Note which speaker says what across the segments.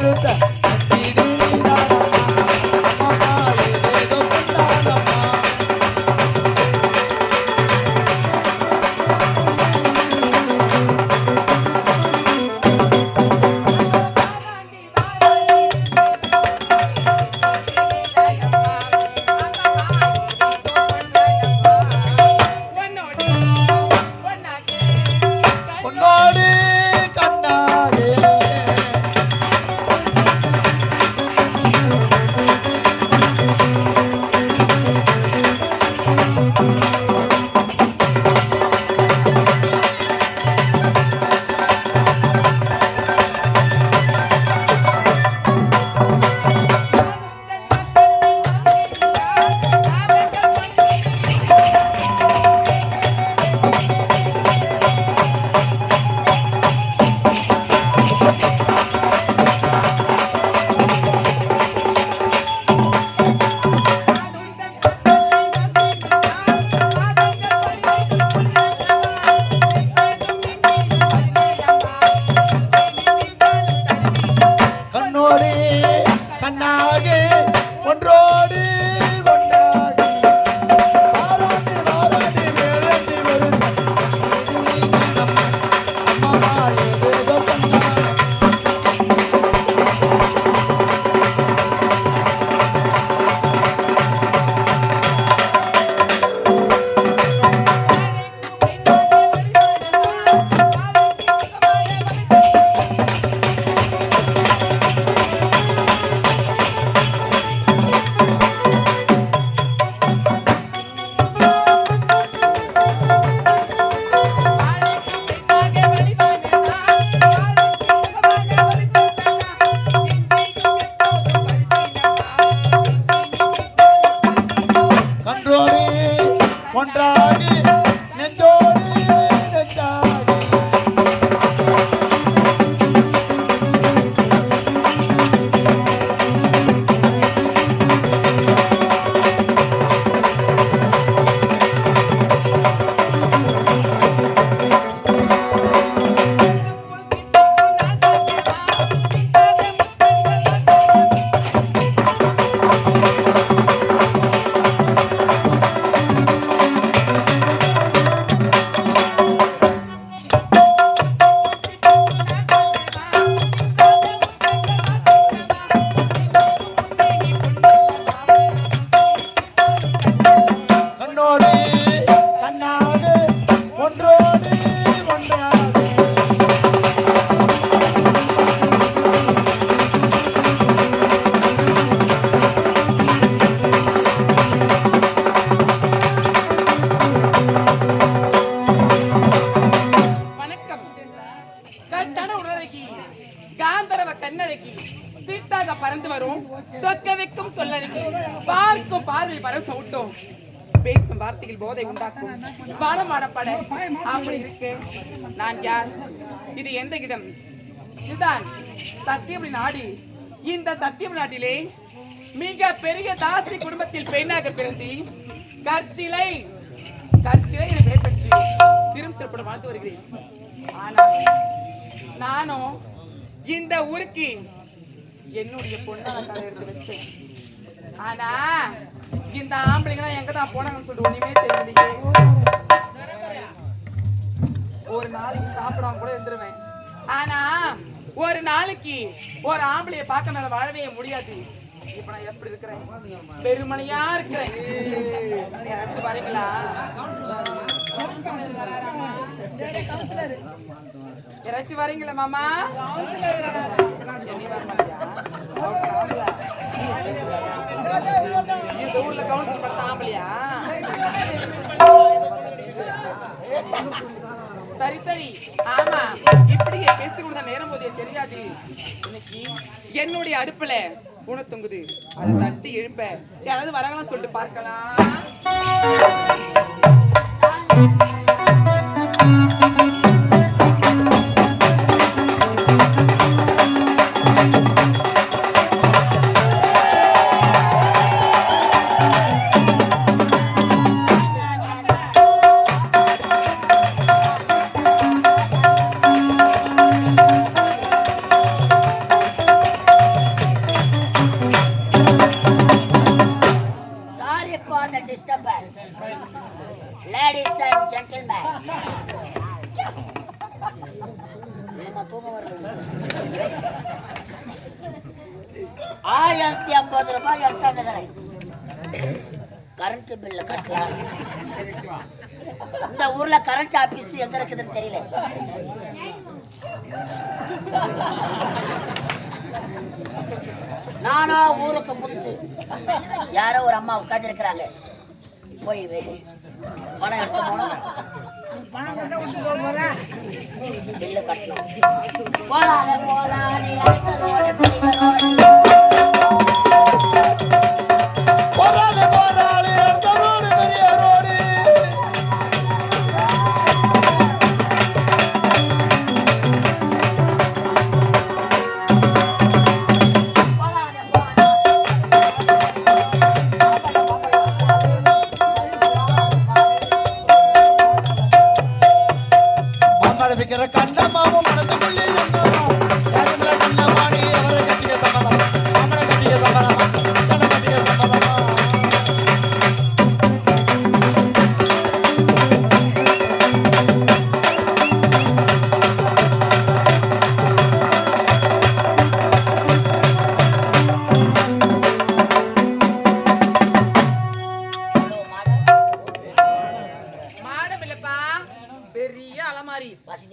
Speaker 1: ಮಾಡುತ್ತ வார்த்தைகள் உண்டாக்கும் பாலமாடப்பட அப்படி இருக்கு. நான் யார்? இது எந்த இடம்? இதுதான் சத்தியம் நாடு. இந்த சத்தியம் நாட்டிலே மிக பெரிய தாசி குடும்பத்தில் பெண்ணாக பிறந்து கற்சிலை கற்சிலை என பெயர் பெற்று திரும் திருப்படம் வருகிறேன். ஆனால் நானும் இந்த ஊருக்கு என்னுடைய பொண்ணாக தலை எடுத்து வச்சேன். ஆனா இந்த ஆம்பளைங்களாம் எங்க தான் போனாங்கன்னு சொல்லிட்டு ஒண்ணுமே தெரியலையே. ஒரு நாளைக்கு சாப்பிடாம கூட இருந்துருவேன். ஆனா ஒரு நாளைக்கு ஒரு ஆம்பளைய பார்க்க மேல வாழவே முடியாது. இப்ப நான் எப்படி இருக்கிறேன்? பெருமனையா இருக்கிறேன். யாராச்சும் வரீங்களா யாராச்சும் வரீங்களா மாமா என்னைய வர மாட்டியா? இந்த ஊர்ல கவுன்சில் சரி சரி. ஆமா இப்படியே பேசி கொடுத்த நேரம் போதே தெரியாது. இன்னைக்கு என்னுடைய அடுப்புல பூனை தொங்குது. அதை தட்டி எழுப்ப. யாராவது வராங்களா சொல்லிட்டு பார்க்கலாம்.
Speaker 2: Sorry the disturbance. Ladies and gentlemen. ஆயிரத்தி ஐம்பது ரூபாய் எடுத்தாந்துக்கிறேன் கரண்ட் பில்ல கட்டலாம் இந்த ஊர்ல கரண்ட் ஆபீஸ் எங்க இருக்குதுன்னு தெரியல நானா ஊருக்கு புதுசு யாரோ ஒரு அம்மா உட்கார்ந்து இருக்கிறாங்க போய் பணம் எடுத்து போனோம் பில்லு கட்டணும். போலாத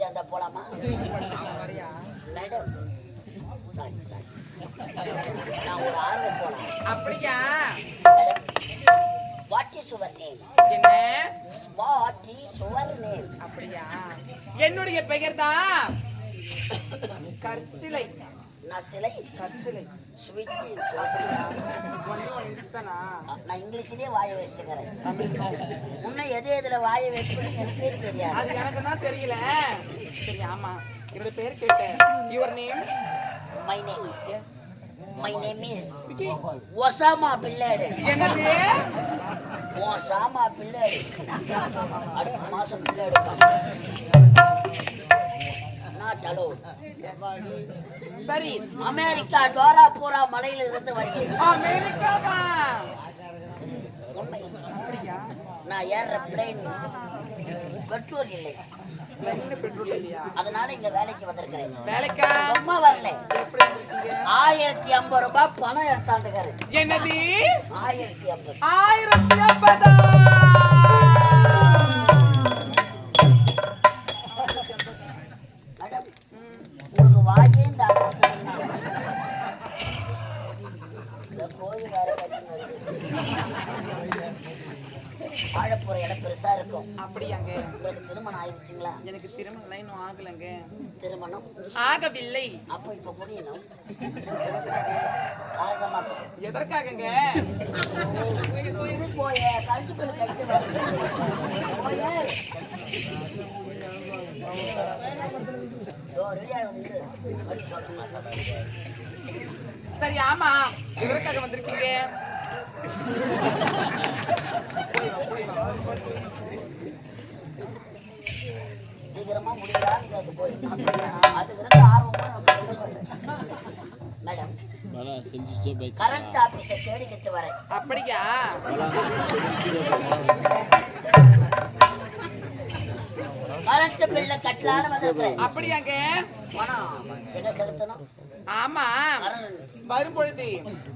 Speaker 3: ஃப்ளைட்டாக போலாமா? மேடம்.
Speaker 2: நான் ஒரு ஆர்வம் போனேன்
Speaker 1: அப்படியா?
Speaker 2: வாட் இஸ் யுவர் நேம்
Speaker 1: என்ன?
Speaker 2: வாட் இஸ் நேம்
Speaker 1: அப்படியா? என்னுடைய பெயர் தான் கற்சிலை.
Speaker 2: நான் சிலை
Speaker 1: கற்சிலை
Speaker 2: ஸ்வீட் நான் இங்கிலீஷ்லயே வாய வச்சுக்கிறேன். முன்ன எது எதுல வாய வைக்கணும் எனக்கே தெரியாது.
Speaker 1: அது எனக்கு தான் தெரியல. சரி ஆமா. என்னோட பேர் கேட்டேன். Your name
Speaker 2: my name
Speaker 1: yes
Speaker 2: my name is Osama பிள்ளைடு
Speaker 1: என்னது?
Speaker 2: ஒசாமா பிள்ளைடு அடுத்த மாசம் பிள்ளை எடுப்பாங்க நாட் அலோட்
Speaker 1: சரி.
Speaker 2: அமெரிக்கா டோரா பூரா மலையில இருந்து வருகிறேன்
Speaker 1: அமெரிக்காவா
Speaker 2: உண்மை. நான் ஏறுற பிளேன் பெட்ரோல் இல்லை. அதனால இங்க வேலைக்கு வந்திருக்கிறேன்.
Speaker 1: வேலைக்கா?
Speaker 2: சும்மா வரல. ஆயிரத்தி ஐம்பது ரூபாய் பணம் எடுத்தாண்டுக்காரு
Speaker 1: என்னது?
Speaker 2: ஆயிரத்தி ஐம்பது.
Speaker 1: ஆயிரத்தி ஐம்பதா? ஆகவில்லை
Speaker 2: அப்ப இப்ப முடியணும்
Speaker 1: எதற்காகங்க
Speaker 2: போய கழுத்துக்குள்ள. போயே. சொல்றேன்.
Speaker 1: சரி ஆமா எதற்காக வந்திருக்கீங்க
Speaker 2: சீக்கிரமா முடியலான்னு கேட்க போய். அதுக்கு இருந்து ஆர்வமா. மேடம் கரண்ட் ஆபீஸை தேடிக்கிட்டு வரேன்.
Speaker 1: அப்படியா?
Speaker 2: கரண்ட் பில்ல கட்டலான்னு வந்திருக்கிறேன்
Speaker 1: அப்படியாங்க?
Speaker 2: பணம் எங்க செலுத்தணும்?
Speaker 1: ஆமா.
Speaker 2: கரண்ட்
Speaker 1: வரும்பொழுது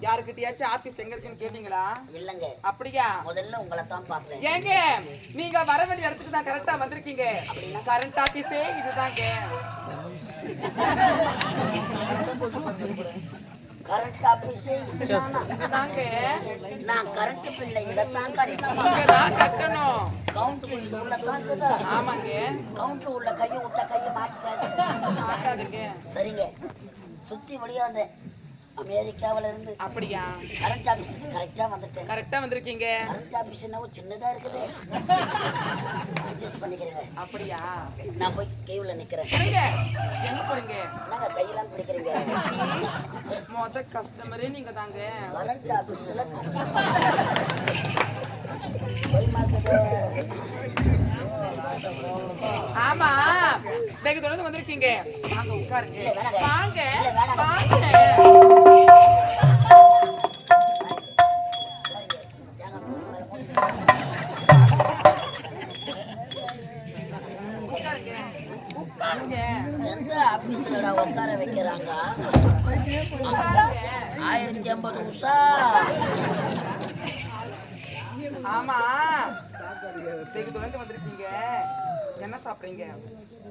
Speaker 1: யாருக்கிட்டயாச்சும் ஆபீஸ் எங்க இருக்குன்னு கேட்டீங்களா?
Speaker 2: இல்லைங்க.
Speaker 1: அப்படியா?
Speaker 2: முதல்ல உங்களை தான் பார்த்தேன்
Speaker 1: ஏங்க நீங்க வர வேண்டிய இடத்துக்கு தான் கரெக்டா வந்திருக்கீங்க. கரண்ட் ஆபீஸே இதுதாங்க.
Speaker 2: கரண்ட் ஆபீஸே
Speaker 1: இதுதாங்க.
Speaker 2: நான் கரண்ட் பில்லை கட்டணுமா.
Speaker 1: இங்கதான் கட்டணும்.
Speaker 2: கவுண்டர் இந்த உள்ள தான் இருக்குதா
Speaker 1: ஆமாங்க.
Speaker 2: கவுண்டர் உள்ள கையை விட்ட கையை மாட்டிக்காது
Speaker 1: ஆட்டாதுங்க
Speaker 2: சரிங்க. சுத்தி வழியாந்தேன் அமெரிக்காவில இருந்து
Speaker 1: அப்படியா?
Speaker 2: கரண்ட் ஆபீஸுக்கு கரெக்டா வந்துட்டேன்.
Speaker 1: கரெக்டா வந்திருக்கீங்க.
Speaker 2: கரண்ட் ஆபீஸ் என்னவோ சின்னதா இருக்குது. அட்ஜஸ்ட் பண்ணிக்கிறேங்க.
Speaker 1: அப்படியா?
Speaker 2: நான் போய் கேவ்ல நிக்கிறேன்.
Speaker 1: எங்க போறீங்க?
Speaker 2: என்னங்க கையெல்லாம் பிடிக்கிறீங்க?
Speaker 1: மொத கஸ்டமரே நீங்க தாங்க
Speaker 2: கரண்ட் ஆபீஸ்ல
Speaker 1: ஆமா. வெகு தொடர்ந்து வந்திருக்கீங்க. வாங்க உட்காருங்க. வாங்க. வாங்க.
Speaker 2: ஆயிரத்தி ஐம்பது உஷா
Speaker 1: ஆமா வெகு தொடர்ந்து வந்திருக்கீங்க. என்ன சாப்பிடுறீங்க?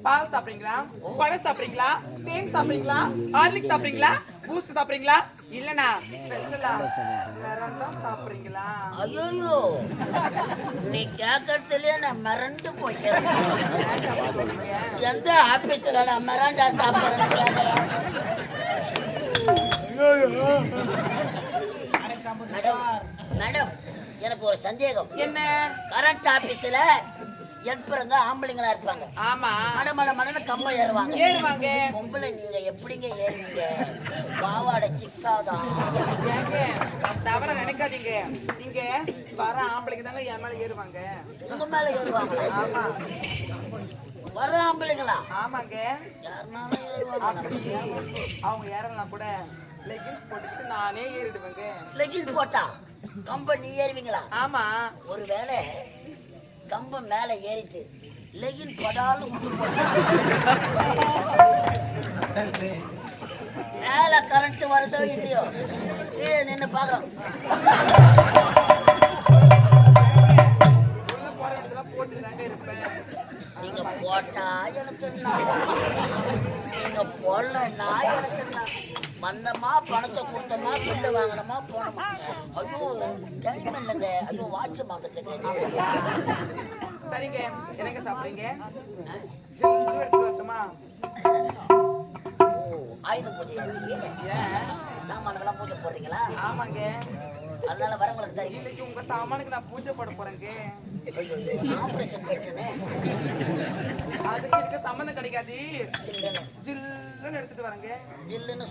Speaker 1: பால் சாப்பிடுறீங்களா? பழம் சாப்பிடுறீங்களா? தேன் சாப்பிடுறீங்களா? ஹார்லிக் சாப்பிடுறீங்களா? பூஸ்ட் சாப்பிடுறீங்களா? இல்லனா ஸ்பெஷலா எல்லாம் சாப்பிடுறீங்களா?
Speaker 2: ஐயோ நீ கேட்கறதுலயே நான் மிரண்டு போய்க்கிறேன்? எந்த ஆபீஸ்ல நான் மிரண்டா சாப்பிடுறேன்னு கேட்கறேன் மேடம் எனக்கு ஒரு சந்தேகம்.
Speaker 1: என்ன?
Speaker 2: கரண்ட் ஆபீஸ்ல எப்பறங்க ஆம்பளைங்களா இருப்பாங்க.
Speaker 1: ஆமா.
Speaker 2: மட மட மடன்னு கம்ப ஏறுவாங்க.
Speaker 1: ஏறுவாங்க.
Speaker 2: பொம்பளை நீங்க எப்படிங்க ஏறுவீங்க? பாவாடை சிக்காதான்
Speaker 1: தவற நினைக்காதீங்க. நீங்க வர ஆம்பளைக்கு தாங்க என் மேல ஏறுவாங்க.
Speaker 2: உங்க மேல ஏறுவாங்களா
Speaker 1: ஆமா.
Speaker 2: வர ஆம்பளைங்களா?
Speaker 1: ஆமாங்க.
Speaker 2: யாருனாலும் ஏறுவாங்க.
Speaker 1: அவங்க ஏறலாம் கூட. லெகின்ஸ் போட்டுக்கிட்டு நானே ஏறிடுவேங்க.
Speaker 2: லெகின் போட்டா கம்ப நீ ஏறுவீங்களா?
Speaker 1: ஆமா.
Speaker 2: ஒருவேளை கம்பம் மேல ஏறிட்டு லெகின் படாலும் விட்டு போச்சு மேல கரண்ட் வருதோ இல்லையோ? கீழே நின்னு பாக்குறோம் நீங்க போட்டா எனக்கு என்ன? நீங்க போடலன்னா எனக்கு என்ன? வந்தமா பணத்தை கொடுத்தோமா பில்லு வாங்கினோமா போனோமா. ஐயோ டைம் இல்லைங்க. ஐயோ வாட்ச் மாத்திட்டு
Speaker 1: சரிங்க. என்னங்க சாப்பிடுறீங்க? வரட்டுமா?
Speaker 2: ஓ ஆயுத பூஜை சாமானுக்கெல்லாம் பூஜை போடுறீங்களா?
Speaker 1: ஆமாங்க.
Speaker 2: அதனால வரவங்களுக்கு தெரியும்.
Speaker 1: இன்னைக்கு உங்க சாமானுக்கு நான் பூஜை போட போறேங்க.
Speaker 2: ஆபரேஷன் போயிட்டுன்னு
Speaker 1: அதுக்கு இதுக்கு சம்மந்தம் கிடைக்காது
Speaker 2: ஜில்லுன்னு.
Speaker 1: எடுத்துட்டு வரேங்க.
Speaker 2: ஜில்லுன்னு